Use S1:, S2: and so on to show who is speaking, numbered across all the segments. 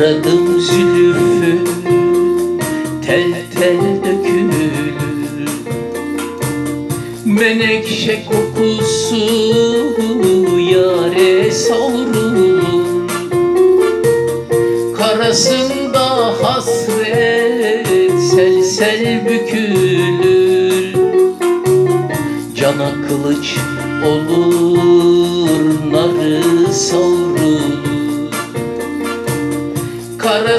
S1: Aradım zülfü tel tel dökülür. Menekşe kokusu yare savrulur. Karasında hasret sel sel bükülür. Cana kılıç olur narı savrulur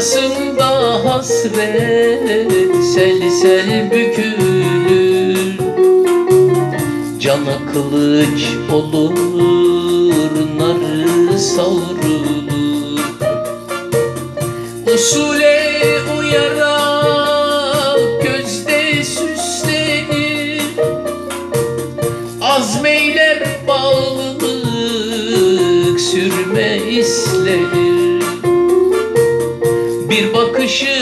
S1: Karasında hasret sel sel bükülür. Cana kılıç olur narı savrulur. Usule uyarak gözde süslenir. Azmeyler bağlılık sürme islenir Bir bakışı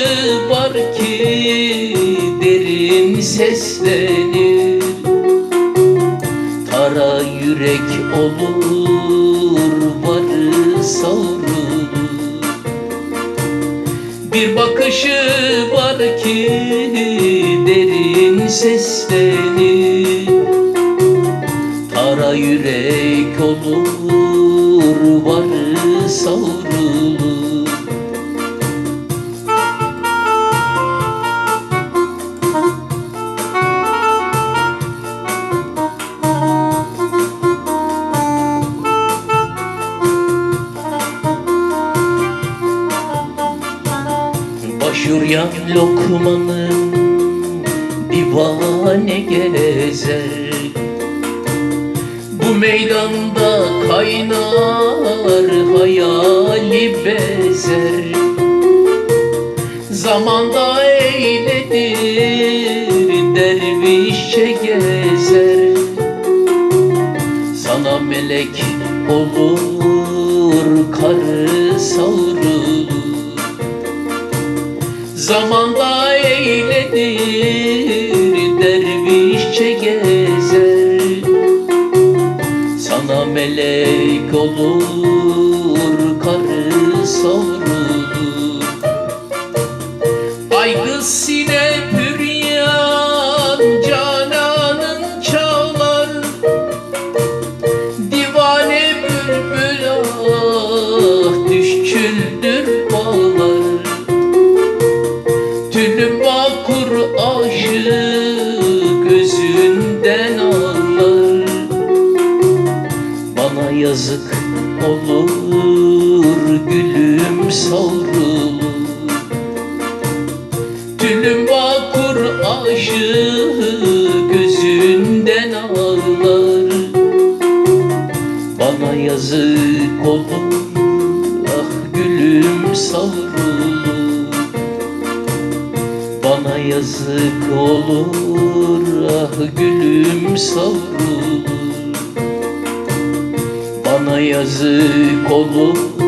S1: var ki derin seslenir. Tara yürek olur varı savrulur. Bir bakışı var ki derin seslenir Başuryan lokmanın divane gezer. Bu meydanda kaynar hayali bezer. Zamanda eyledir dervişçe gezer. Sana melek olur karı savrulur Zamanda eyledir dervişçe gezer Sana melek olur karı savrulur Aygız sine Vakur aşık gözünden ağlar Bana yazık olur gülüm savrulur. Tülüm vakur aşık gözünden ağlar Bana yazık olur ah gülüm savrulur yazık olur ah gülüm savrulur Bana yazık olur